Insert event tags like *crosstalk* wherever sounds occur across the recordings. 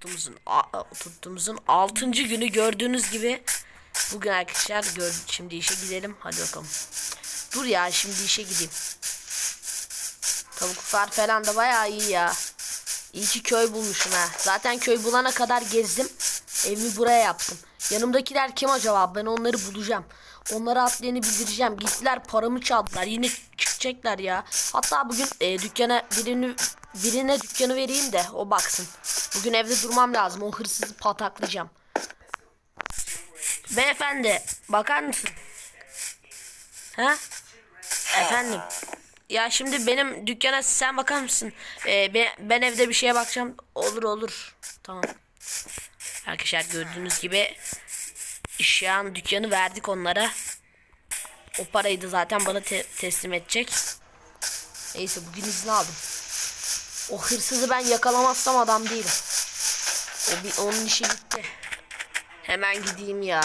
Tuttuğumuzun, a- tuttuğumuzun 6. günü gördüğünüz gibi bugün arkadaşlar gör, şimdi işe gidelim. Hadi bakalım. Dur ya şimdi işe gideyim. Tavuklar falan da bayağı iyi ya. İyi ki köy bulmuşum ha. Zaten köy bulana kadar gezdim. Evimi buraya yaptım. Yanımdakiler kim acaba? Ben onları bulacağım. Onlara atlarını bildireceğim. Gittiler paramı çaldılar. Yine çıkacaklar ya. Hatta bugün e, dükkana birini birine dükkanı vereyim de o baksın. Bugün evde durmam lazım. O hırsızı pataklayacağım. Beyefendi bakar mısın? Ha? Efendim. Ya şimdi benim dükkana sen bakar mısın? Ee, ben, ben evde bir şeye bakacağım. Olur olur. Tamam. Arkadaşlar gördüğünüz gibi şu an dükkanı verdik onlara. O parayı da zaten bana te- teslim edecek. Neyse bugün izin aldım. O hırsızı ben yakalamazsam adam değilim. O bir, onun işi bitti. Hemen gideyim ya.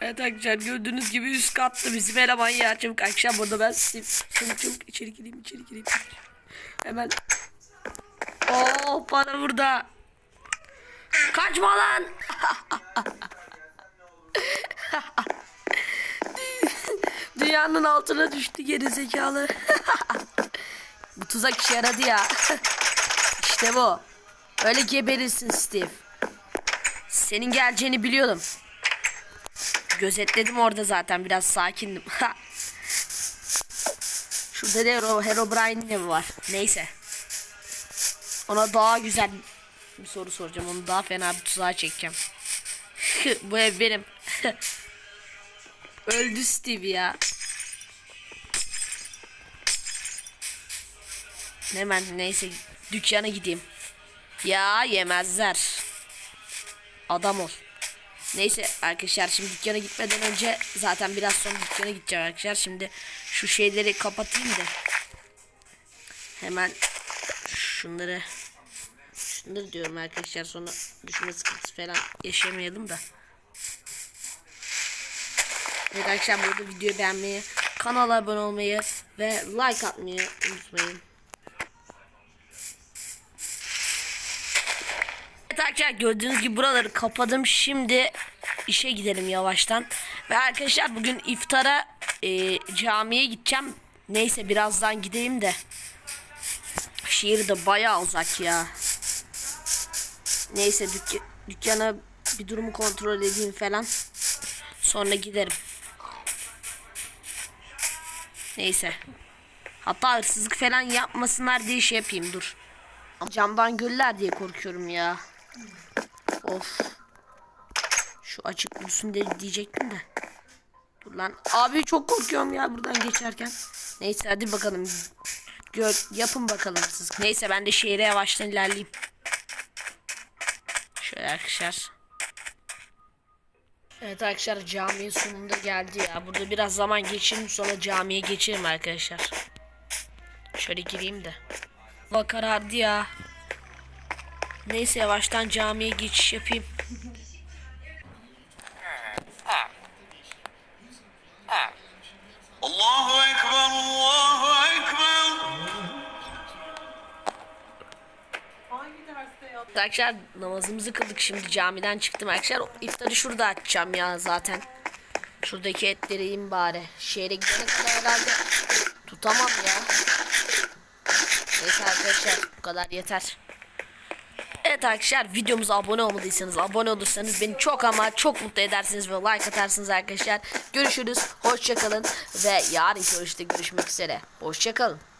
Evet arkadaşlar gördüğünüz gibi üst katta bizim eleman ya. Çabuk akşam burada ben Steve. Çabuk çabuk içeri gireyim içeri gireyim. Hemen. Oo para burada. Kaçma lan. *laughs* Dünyanın altına düştü geri zekalı. *laughs* bu tuzak işe yaradı ya. *laughs* işte bu. Öyle geberirsin Steve. Senin geleceğini biliyordum. Gözetledim orada zaten biraz sakindim. *laughs* Şurada da Hero, Herobrine'in evi var. Neyse. Ona daha güzel bir soru soracağım. Onu daha fena bir tuzağa çekeceğim. *laughs* Bu ev benim. Öldü Steve ya. Hemen neyse dükkana gideyim. Ya yemezler. Adam ol. Neyse arkadaşlar şimdi dükkana gitmeden önce zaten biraz sonra dükkana gideceğim arkadaşlar. Şimdi şu şeyleri kapatayım da. Hemen şunları şunları diyorum arkadaşlar sonra düşme sıkıntısı falan yaşamayalım da. Evet arkadaşlar burada videoyu beğenmeyi, kanala abone olmayı ve like atmayı unutmayın. Evet arkadaşlar gördüğünüz gibi buraları kapadım. Şimdi işe gidelim yavaştan. Ve arkadaşlar bugün iftara e, camiye gideceğim. Neyse birazdan gideyim de. Şehir de bayağı uzak ya. Neyse dükk dükkana bir durumu kontrol edeyim falan. Sonra giderim. Neyse. Hatta hırsızlık falan yapmasınlar diye şey yapayım dur. Camdan göller diye korkuyorum ya. Of. Şu açık dursun de diyecektim de. Dur lan. Abi çok korkuyorum ya buradan geçerken. Neyse hadi bakalım. Gör, yapın bakalım siz. Neyse ben de şehre yavaştan ilerleyeyim. Şöyle arkadaşlar. Evet arkadaşlar camiye sonunda geldi ya. Burada biraz zaman geçirim sonra camiye geçerim arkadaşlar. Şöyle gireyim de. Hava karardı ya. Neyse yavaştan camiye geçiş yapayım. Allahu Ekber, Allahu Ekber. Arkadaşlar namazımızı kıldık şimdi camiden çıktım arkadaşlar. İftarı şurada açacağım ya zaten. Şuradaki etleri yiyeyim bari. Şehre gidene kadar herhalde tutamam ya. Neyse arkadaşlar bu kadar yeter. Evet arkadaşlar videomuza abone olmadıysanız abone olursanız beni çok ama çok mutlu edersiniz ve like atarsınız arkadaşlar. Görüşürüz. Hoşçakalın ve yarın görüşte görüşmek üzere. Hoşçakalın.